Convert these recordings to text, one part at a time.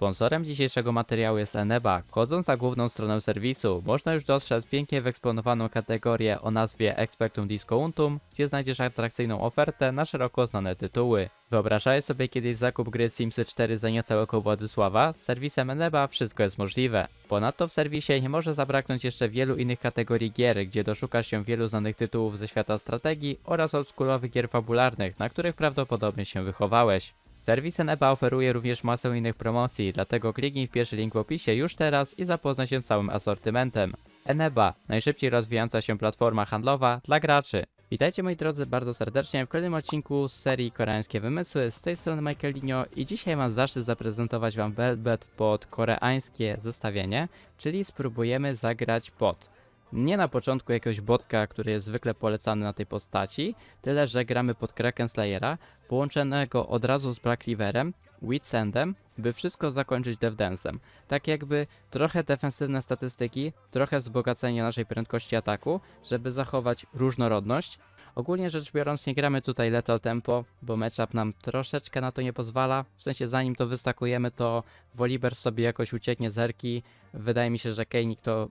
Sponsorem dzisiejszego materiału jest Eneba. Wchodząc na główną stronę serwisu, można już dostrzec pięknie wyeksponowaną kategorię o nazwie Expectum Discountum, gdzie znajdziesz atrakcyjną ofertę na szeroko znane tytuły. Wyobrażałeś sobie kiedyś zakup gry Simsy 4 za niecałego Władysława? Z serwisem Eneba wszystko jest możliwe. Ponadto w serwisie nie może zabraknąć jeszcze wielu innych kategorii gier, gdzie doszukasz się wielu znanych tytułów ze świata strategii oraz oldschoolowych gier fabularnych, na których prawdopodobnie się wychowałeś. Serwis Eneba oferuje również masę innych promocji, dlatego kliknij w pierwszy link w opisie już teraz i zapoznaj się z całym asortymentem. Eneba, najszybciej rozwijająca się platforma handlowa dla graczy. Witajcie moi drodzy bardzo serdecznie w kolejnym odcinku z serii Koreańskie Wymysły. Z tej strony Michaelinho i dzisiaj mam zaszczyt zaprezentować wam Velvet pod koreańskie zestawienie, czyli spróbujemy zagrać pod. Nie na początku jakiegoś botka, który jest zwykle polecany na tej postaci, tyle że gramy pod Kraken Slayera, połączonego od razu z Black Riverem, Witsendem, by wszystko zakończyć DevDansem. Tak jakby trochę defensywne statystyki, trochę wzbogacenie naszej prędkości ataku, żeby zachować różnorodność. Ogólnie rzecz biorąc nie gramy tutaj lethal tempo, bo matchup nam troszeczkę na to nie pozwala. W sensie zanim to wystakujemy, to Volibear sobie jakoś ucieknie z erki. Wydaje mi się, że Kejnik to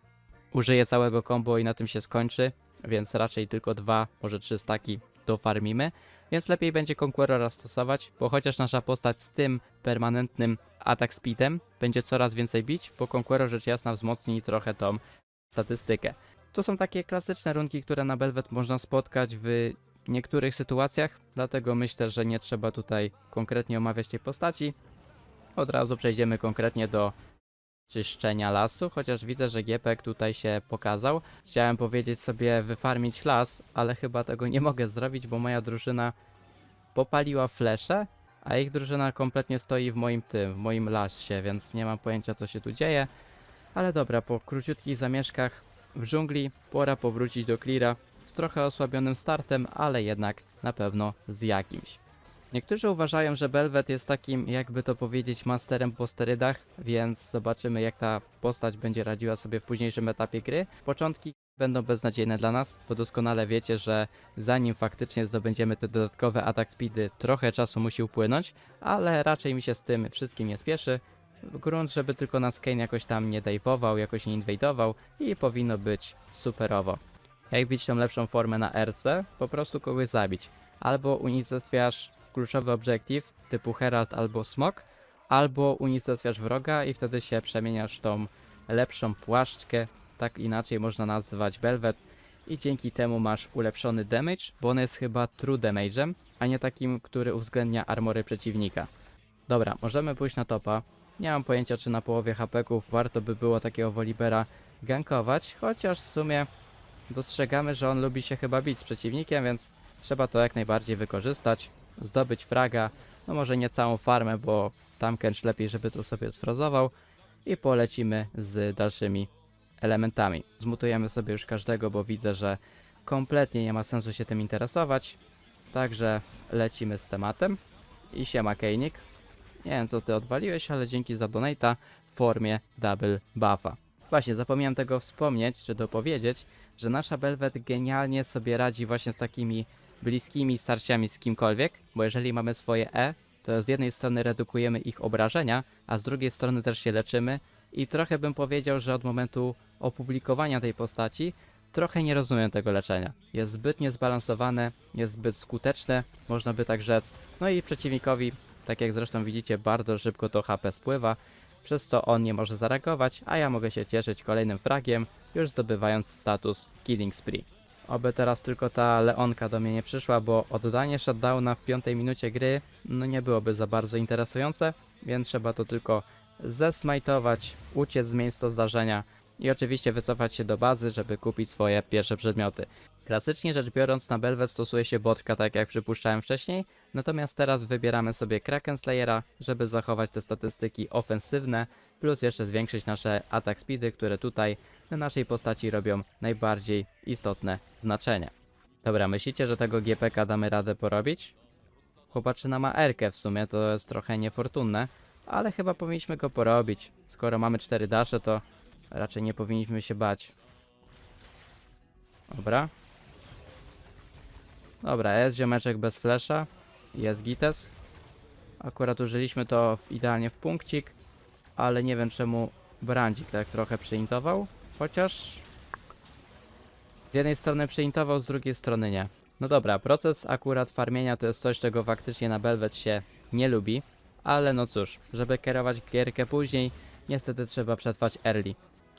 użyje całego combo i na tym się skończy, więc raczej tylko dwa, może trzy staki dofarmimy. Więc lepiej będzie Conquerora stosować, bo chociaż nasza postać z tym permanentnym atak speedem będzie coraz więcej bić, bo Conqueror rzecz jasna wzmocni trochę tą statystykę. To są takie klasyczne runki, które na Belvet można spotkać w niektórych sytuacjach, dlatego myślę, że nie trzeba tutaj konkretnie omawiać tej postaci. Od razu przejdziemy konkretnie do czyszczenia lasu, chociaż widzę, że Giepek tutaj się pokazał. Chciałem powiedzieć sobie wyfarmić las, ale chyba tego nie mogę zrobić, bo moja drużyna popaliła flesze, a ich drużyna kompletnie stoi w moim tym, w moim lasie, więc nie mam pojęcia co się tu dzieje. Ale dobra, po króciutkich zamieszkach w dżungli pora powrócić do cleara z trochę osłabionym startem, ale jednak na pewno z jakimś. Niektórzy uważają, że Belvet jest takim, jakby to powiedzieć, masterem po sterydach, więc zobaczymy jak ta postać będzie radziła sobie w późniejszym etapie gry. Początki będą beznadziejne dla nas, bo doskonale wiecie, że zanim faktycznie zdobędziemy te dodatkowe atak speedy, trochę czasu musi upłynąć, ale raczej mi się z tym wszystkim nie spieszy. Grunt, żeby tylko nas Kane jakoś tam nie dajwował, jakoś nie inwajdował i powinno być superowo. Jak bić tą lepszą formę na RC? Po prostu kogoś zabić. Albo unicestwiasz kluczowy obiektyw typu Herald albo Smok, albo unicestwiasz wroga i wtedy się przemieniasz tą lepszą płaszczkę, tak inaczej można nazwać Belvet i dzięki temu masz ulepszony damage, bo on jest chyba true damage'em, a nie takim, który uwzględnia armory przeciwnika. Dobra, możemy pójść na topa. Nie mam pojęcia, czy na połowie HP-ków warto by było takiego Wolibera gankować, chociaż w sumie dostrzegamy, że on lubi się chyba bić z przeciwnikiem, więc trzeba to jak najbardziej wykorzystać, zdobyć fraga, no może nie całą farmę, bo tam Kench lepiej, żeby to sobie sfrozował i polecimy z dalszymi elementami. Zmutujemy sobie już każdego, bo widzę, że kompletnie nie ma sensu się tym interesować, także lecimy z tematem i siema Kejnik. Nie wiem co ty odwaliłeś, ale dzięki za donata w formie double buffa. Właśnie, zapomniałem tego wspomnieć, czy dopowiedzieć, że nasza Belvet genialnie sobie radzi właśnie z takimi bliskimi starciami z kimkolwiek, bo jeżeli mamy swoje E, to z jednej strony redukujemy ich obrażenia, a z drugiej strony też się leczymy i trochę bym powiedział, że od momentu opublikowania tej postaci trochę nie rozumiem tego leczenia. Jest zbyt niezbalansowane, jest zbyt skuteczne, można by tak rzec. No i przeciwnikowi, tak jak zresztą widzicie, bardzo szybko to HP spływa, przez co on nie może zareagować, a ja mogę się cieszyć kolejnym fragiem, już zdobywając status Killing Spree. Oby teraz tylko ta Leonka do mnie nie przyszła, bo oddanie shutdowna w piątej minucie gry no nie byłoby za bardzo interesujące, więc trzeba to tylko zesmajtować, uciec z miejsca zdarzenia i oczywiście wycofać się do bazy, żeby kupić swoje pierwsze przedmioty. Klasycznie rzecz biorąc na Belvet stosuje się botka tak jak przypuszczałem wcześniej, natomiast teraz wybieramy sobie Kraken Slayera, żeby zachować te statystyki ofensywne, plus jeszcze zwiększyć nasze atak speedy, które tutaj na naszej postaci robią najbardziej istotne znaczenie. Dobra, myślicie, że tego GPK damy radę porobić? Chłopaczyna ma Erkę w sumie, to jest trochę niefortunne, ale chyba powinniśmy go porobić. Skoro mamy 4 dasze, to raczej nie powinniśmy się bać. Dobra. Dobra, jest ziomeczek bez flesza. Jest gites. Akurat użyliśmy to w, idealnie w punkcik. ale nie wiem czemu Brandzik tak trochę przeintował, chociaż z jednej strony przeintował, z drugiej strony nie. No dobra, proces akurat farmienia to jest coś, czego faktycznie na Belvet się nie lubi, ale no cóż, żeby kierować gierkę później, niestety trzeba przetrwać early.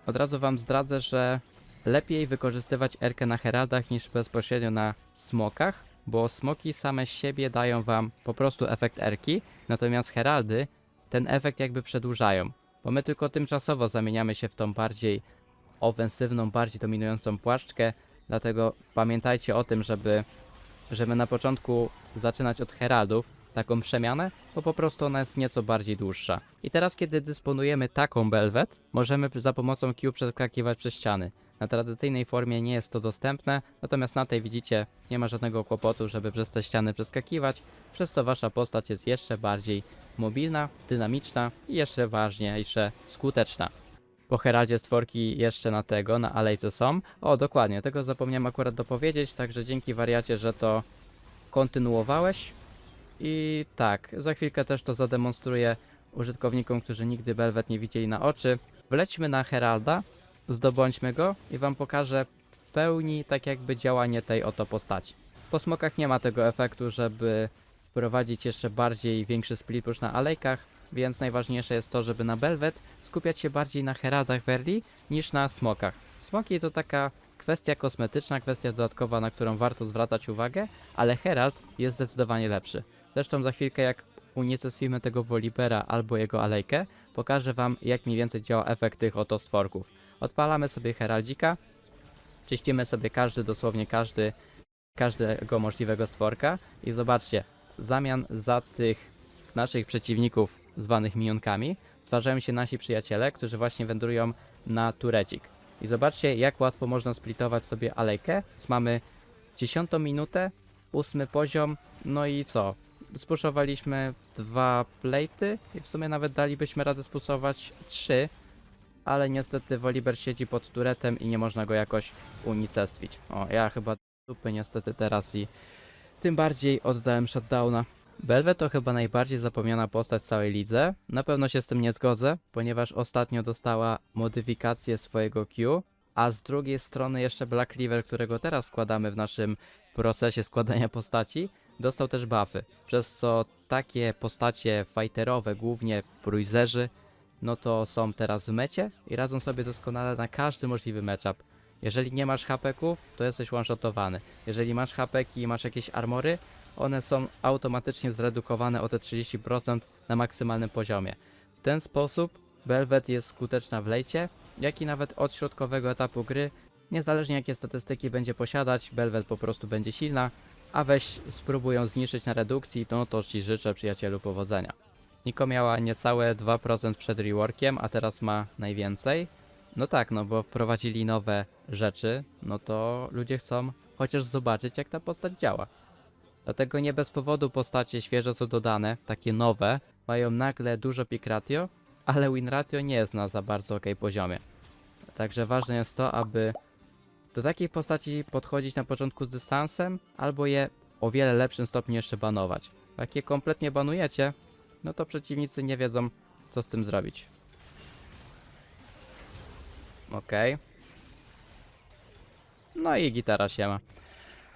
Od razu wam zdradzę, że lepiej wykorzystywać erkę na heraldach niż bezpośrednio na smokach, bo smoki same siebie dają wam po prostu efekt erki, natomiast heraldy ten efekt jakby przedłużają, bo my tylko tymczasowo zamieniamy się w tą bardziej ofensywną, bardziej dominującą płaszczkę, dlatego pamiętajcie o tym, żeby, żeby na początku zaczynać od heraldów, taką przemianę, bo po prostu ona jest nieco bardziej dłuższa. I teraz, kiedy dysponujemy taką belwet, możemy za pomocą Q przeskakiwać przez ściany. Na tradycyjnej formie nie jest to dostępne, natomiast na tej widzicie, nie ma żadnego kłopotu, żeby przez te ściany przeskakiwać, przez to wasza postać jest jeszcze bardziej mobilna, dynamiczna i jeszcze ważniejsze, skuteczna. Po Heraldzie stworki jeszcze na tego, na alejce są. O, dokładnie, tego zapomniałem akurat dopowiedzieć, także dzięki wariacie, że to kontynuowałeś. I tak, za chwilkę też to zademonstruję użytkownikom, którzy nigdy Belvet nie widzieli na oczy. Wlećmy na Heralda, zdobądźmy go i wam pokażę w pełni tak jakby działanie tej oto postaci. Po smokach nie ma tego efektu, żeby wprowadzić jeszcze bardziej większy split push na alejkach, więc najważniejsze jest to, żeby na Belvet skupiać się bardziej na Heraldach Verli niż na smokach. Smoki to taka kwestia kosmetyczna, kwestia dodatkowa, na którą warto zwracać uwagę, ale Herald jest zdecydowanie lepszy. Zresztą za chwilkę jak unicestwimy tego Wolibera albo jego alejkę, pokażę wam jak mniej więcej działa efekt tych oto stworków. Odpalamy sobie Heraldzika, czyścimy sobie każdy, dosłownie każdy, każdego możliwego stworka i zobaczcie, zamian za tych naszych przeciwników zwanych minionkami stwarzają się nasi przyjaciele, którzy właśnie wędrują na turecik. I zobaczcie jak łatwo można splitować sobie alejkę. Mamy 10 minutę, ósmy poziom, no i co? Spuszowaliśmy dwa plejty i w sumie nawet dalibyśmy radę spuszować trzy, ale niestety Woliber siedzi pod turetem i nie można go jakoś unicestwić. O, ja chyba dupy niestety teraz i tym bardziej oddałem shutdowna. Belvet to chyba najbardziej zapomniana postać w całej lidze. Na pewno się z tym nie zgodzę, ponieważ ostatnio dostała modyfikację swojego Q, a z drugiej strony jeszcze Black River, którego teraz składamy w naszym procesie składania postaci, dostał też buffy, przez co takie postacie fighterowe, głównie bruiserzy, no to są teraz w mecie i radzą sobie doskonale na każdy możliwy matchup. Jeżeli nie masz hapeków, to jesteś one-shotowany. Jeżeli masz hapeki i masz jakieś armory, one są automatycznie zredukowane o te 30% na maksymalnym poziomie. W ten sposób Belvet jest skuteczna w lejcie, jak i nawet od środkowego etapu gry. Niezależnie jakie statystyki będzie posiadać, Belvet po prostu będzie silna, a weź spróbuj ją zniszczyć na redukcji, no to ci życzę przyjacielu powodzenia. Niko miała niecałe 2% przed reworkiem, a teraz ma najwięcej. No tak, no bo wprowadzili nowe rzeczy, no to ludzie chcą chociaż zobaczyć jak ta postać działa. Dlatego nie bez powodu postacie świeżo co dodane, takie nowe, mają nagle dużo pick ratio, ale win ratio nie jest na za bardzo ok poziomie. Także ważne jest to, aby do takiej postaci podchodzić na początku z dystansem, albo je o wiele lepszym stopniu jeszcze banować. Jak je kompletnie banujecie, no to przeciwnicy nie wiedzą, co z tym zrobić. Okej. No i gitara się ma.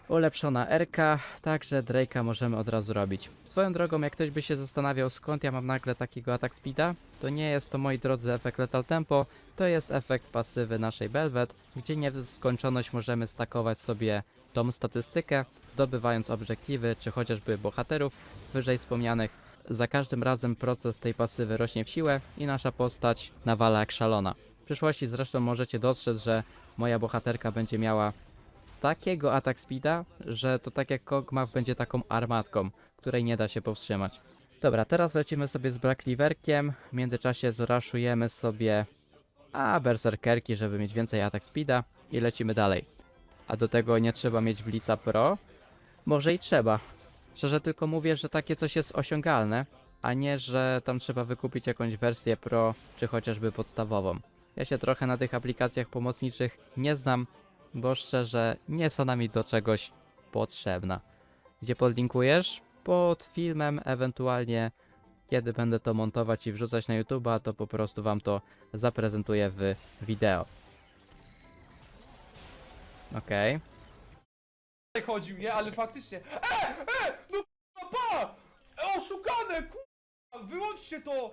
Ulepszona RK, także Drake'a możemy od razu robić. Swoją drogą, jak ktoś by się zastanawiał skąd ja mam nagle takiego atak speeda, to nie jest to moi drodzy efekt Lethal Tempo, to jest efekt pasywy naszej Belvet, gdzie nie w skończoność możemy stakować sobie tą statystykę, zdobywając obiektywy czy chociażby bohaterów wyżej wspomnianych. Za każdym razem proces tej pasywy rośnie w siłę i nasza postać nawala jak szalona. W przyszłości zresztą możecie dostrzec, że moja bohaterka będzie miała takiego atak speeda, że to tak jak Kog'Maw będzie taką armatką, której nie da się powstrzymać. Dobra, teraz lecimy sobie z Black Riverkiem, w międzyczasie zraszujemy sobie a berserkerki, żeby mieć więcej atak speeda i lecimy dalej. A do tego nie trzeba mieć Blitza Pro? Może i trzeba. Szczerze tylko mówię, że takie coś jest osiągalne, a nie, że tam trzeba wykupić jakąś wersję Pro, czy chociażby podstawową. Ja się trochę na tych aplikacjach pomocniczych nie znam, bo szczerze nie są nami do czegoś potrzebna. Gdzie podlinkujesz? Pod filmem, ewentualnie kiedy będę to montować i wrzucać na YouTube'a, to po prostu wam to zaprezentuję w wideo. Okej. chodził, nie? Ale faktycznie. E! E! No k***a, pa! E, Oszukane, k***a! Wyłączcie to!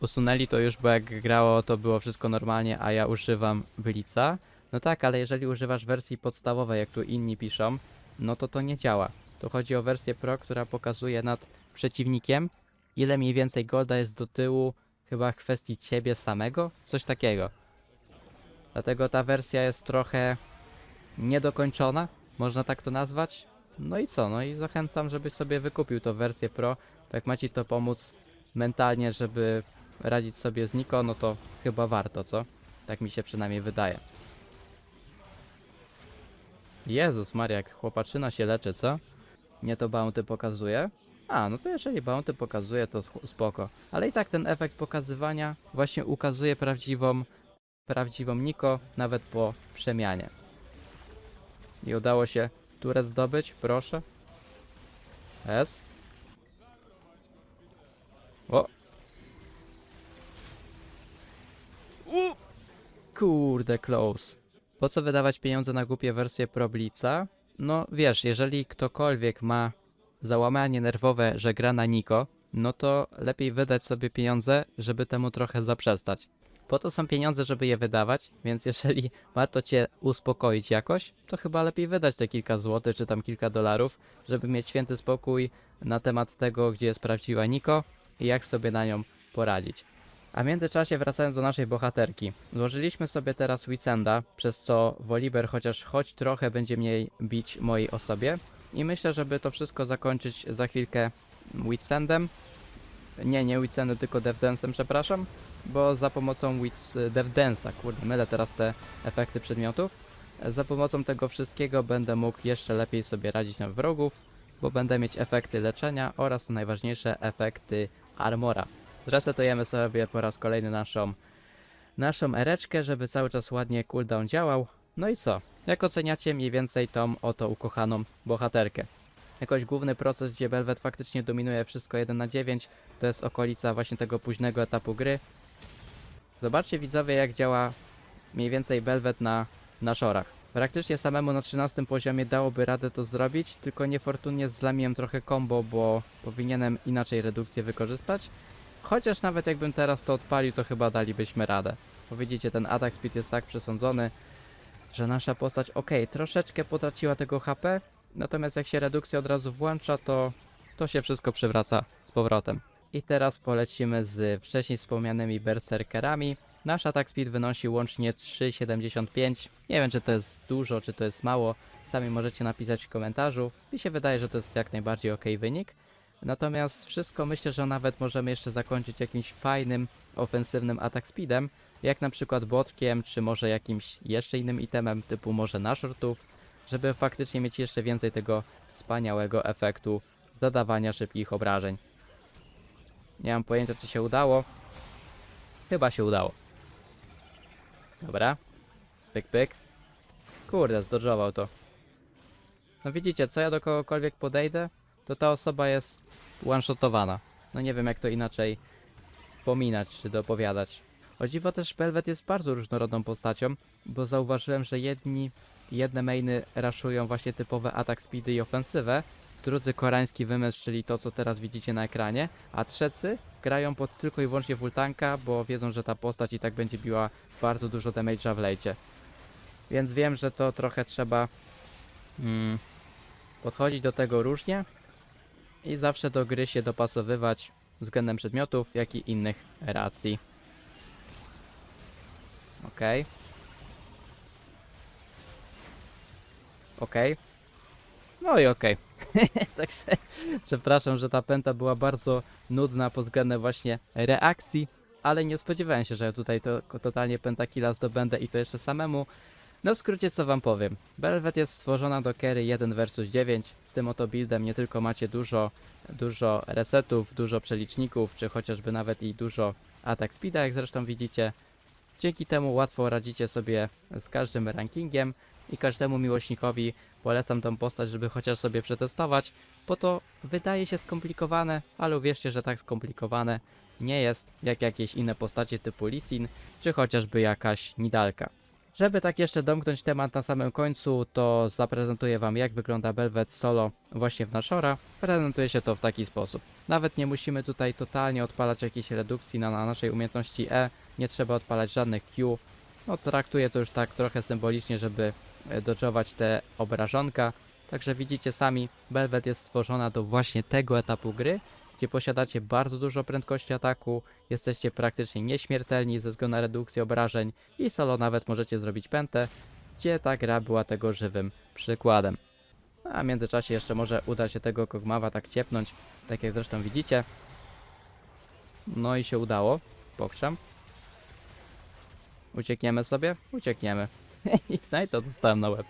Usunęli to już, bo jak grało, to było wszystko normalnie, a ja używam Blica. No tak, ale jeżeli używasz wersji podstawowej, jak tu inni piszą, no to to nie działa. Tu chodzi o wersję Pro, która pokazuje nad przeciwnikiem, ile mniej więcej golda jest do tyłu, chyba kwestii ciebie samego, coś takiego. Dlatego ta wersja jest trochę niedokończona, można tak to nazwać. No i co, no i zachęcam, żebyś sobie wykupił tą wersję Pro, jak ma ci to pomóc mentalnie, żeby radzić sobie z Niko, no to chyba warto, co? Tak mi się przynajmniej wydaje. Jezus Maria, jak chłopaczyna się leczy, co? Nie to bounty pokazuje? A, no to jeżeli bounty pokazuje, to spoko. Ale i tak ten efekt pokazywania właśnie ukazuje prawdziwą, prawdziwą Niko, nawet po przemianie. I udało się turę zdobyć, proszę. S. O, U! Kurde, close. Po co wydawać pieniądze na głupie wersje Problica? No wiesz, jeżeli ktokolwiek ma załamanie nerwowe, że gra na Niko, no to lepiej wydać sobie pieniądze, żeby temu trochę zaprzestać. Po to są pieniądze, żeby je wydawać, więc jeżeli warto cię uspokoić jakoś, to chyba lepiej wydać te kilka złotych czy tam kilka dolarów, żeby mieć święty spokój na temat tego, gdzie jest prawdziwa Niko i jak sobie na nią poradzić. A w międzyczasie wracając do naszej bohaterki. Złożyliśmy sobie teraz Witsenda, przez co Woliber chociaż choć trochę będzie mniej bić mojej osobie. I myślę, żeby to wszystko zakończyć za chwilkę Witsendem. Nie, nie Witsendem, tylko DevDansem, przepraszam. Bo za pomocą Wits DevDance'a, kurde, mylę teraz te efekty przedmiotów. Za pomocą tego wszystkiego będę mógł jeszcze lepiej sobie radzić na wrogów, bo będę mieć efekty leczenia oraz najważniejsze efekty armora. Zresetujemy sobie po raz kolejny naszą, naszą ereczkę, żeby cały czas ładnie cooldown działał. No i co? Jak oceniacie mniej więcej tą oto ukochaną bohaterkę? Jakoś główny proces, gdzie Belvet faktycznie dominuje wszystko 1 na 9, to jest okolica właśnie tego późnego etapu gry. Zobaczcie widzowie jak działa mniej więcej Belvet na, na szorach. Praktycznie samemu na 13 poziomie dałoby radę to zrobić, tylko niefortunnie zlamiłem trochę combo, bo powinienem inaczej redukcję wykorzystać. Chociaż nawet jakbym teraz to odpalił, to chyba dalibyśmy radę. Bo widzicie, ten atak speed jest tak przesądzony, że nasza postać, ok, troszeczkę potraciła tego HP, natomiast jak się redukcja od razu włącza, to, to się wszystko przywraca z powrotem. I teraz polecimy z wcześniej wspomnianymi berserkerami. Nasz atak speed wynosi łącznie 3,75. Nie wiem, czy to jest dużo, czy to jest mało. Sami możecie napisać w komentarzu. Mi się wydaje, że to jest jak najbardziej ok wynik. Natomiast wszystko myślę, że nawet możemy jeszcze zakończyć jakimś fajnym, ofensywnym atak speedem, jak na przykład botkiem, czy może jakimś jeszcze innym itemem, typu może nashortów, żeby faktycznie mieć jeszcze więcej tego wspaniałego efektu zadawania szybkich obrażeń. Nie mam pojęcia, czy się udało. Chyba się udało. Dobra. Pyk, pyk. Kurde, zdodżował to. No widzicie, co ja do kogokolwiek podejdę, to ta osoba jest one-shotowana. No nie wiem jak to inaczej wspominać czy dopowiadać. O dziwo też Belvet jest bardzo różnorodną postacią, bo zauważyłem, że jedni, jedne mainy raszują właśnie typowe atak speedy i ofensywę, drudzy koreański wymysł, czyli to co teraz widzicie na ekranie, a trzeci grają pod tylko i wyłącznie Vultanka, bo wiedzą, że ta postać i tak będzie biła bardzo dużo damage'a w lejcie. Więc wiem, że to trochę trzeba mm, podchodzić do tego różnie, i zawsze do gry się dopasowywać względem przedmiotów, jak i innych racji. Okej. Okej. No i okej. Także przepraszam, że ta pęta była bardzo nudna pod względem właśnie reakcji, ale nie spodziewałem się, że tutaj to totalnie pentakilla zdobędę i to jeszcze samemu. No w skrócie co wam powiem. Belvet jest stworzona do carry 1 versus 9. Z tym oto buildem nie tylko macie dużo, dużo resetów, dużo przeliczników, czy chociażby nawet i dużo atak speeda, jak zresztą widzicie. Dzięki temu łatwo radzicie sobie z każdym rankingiem. i każdemu miłośnikowi polecam tą postać, żeby chociaż sobie przetestować, bo to wydaje się skomplikowane, ale uwierzcie, że tak skomplikowane nie jest jak jakieś inne postacie typu Lisin, czy chociażby jakaś Nidalka. Żeby tak jeszcze domknąć temat na samym końcu, to zaprezentuję Wam jak wygląda Belvet Solo właśnie w Nashora. Prezentuje się to w taki sposób. Nawet nie musimy tutaj totalnie odpalać jakiejś redukcji na, na naszej umiejętności E, nie trzeba odpalać żadnych Q. No traktuję to już tak trochę symbolicznie, żeby e, dodżować te obrażonka. Także widzicie sami, Belvet jest stworzona do właśnie tego etapu gry, gdzie posiadacie bardzo dużo prędkości ataku, jesteście praktycznie nieśmiertelni ze względu na redukcję obrażeń i solo nawet możecie zrobić pętę, gdzie ta gra była tego żywym przykładem. A w międzyczasie jeszcze może uda się tego Kogmawa tak ciepnąć, tak jak zresztą widzicie. No i się udało. Pokrzam. Uciekniemy sobie? Uciekniemy. Ignite dostałem na łeb.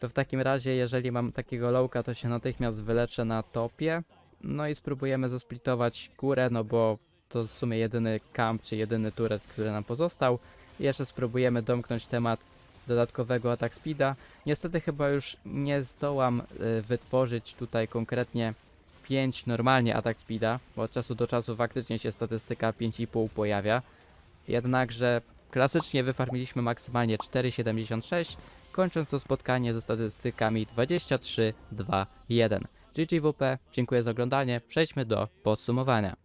To w takim razie, jeżeli mam takiego lowka, to się natychmiast wyleczę na topie. No i spróbujemy zasplitować górę, no bo to w sumie jedyny camp, czy jedyny turret, który nam pozostał. I jeszcze spróbujemy domknąć temat dodatkowego attack speeda. Niestety chyba już nie zdołam y, wytworzyć tutaj konkretnie 5 normalnie attack speeda, bo od czasu do czasu faktycznie się statystyka 5,5 pojawia. Jednakże klasycznie wyfarmiliśmy maksymalnie 4,76, kończąc to spotkanie ze statystykami 23, 2, 1. GGWP, dziękuję za oglądanie, przejdźmy do podsumowania.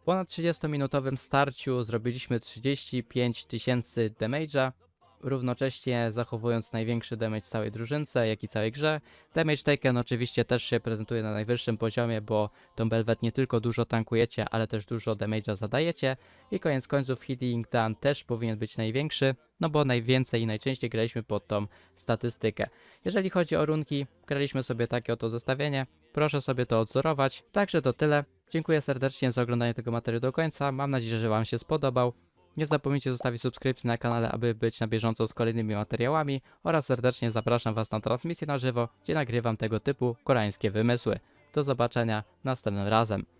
W ponad 30-minutowym starciu zrobiliśmy 35 tysięcy damage'a, równocześnie zachowując największy damage całej drużynce, jak i całej grze. Damage taken oczywiście też się prezentuje na najwyższym poziomie, bo tą Belvet nie tylko dużo tankujecie, ale też dużo damage'a zadajecie. I koniec końców healing done też powinien być największy, no bo najwięcej i najczęściej graliśmy pod tą statystykę. Jeżeli chodzi o runki, graliśmy sobie takie oto zestawienie. Proszę sobie to odzorować. Także to tyle. Dziękuję serdecznie za oglądanie tego materiału do końca. Mam nadzieję, że Wam się spodobał. Nie zapomnijcie zostawić subskrypcji na kanale, aby być na bieżąco z kolejnymi materiałami oraz serdecznie zapraszam Was na transmisję na żywo, gdzie nagrywam tego typu koreańskie wymysły. Do zobaczenia następnym razem.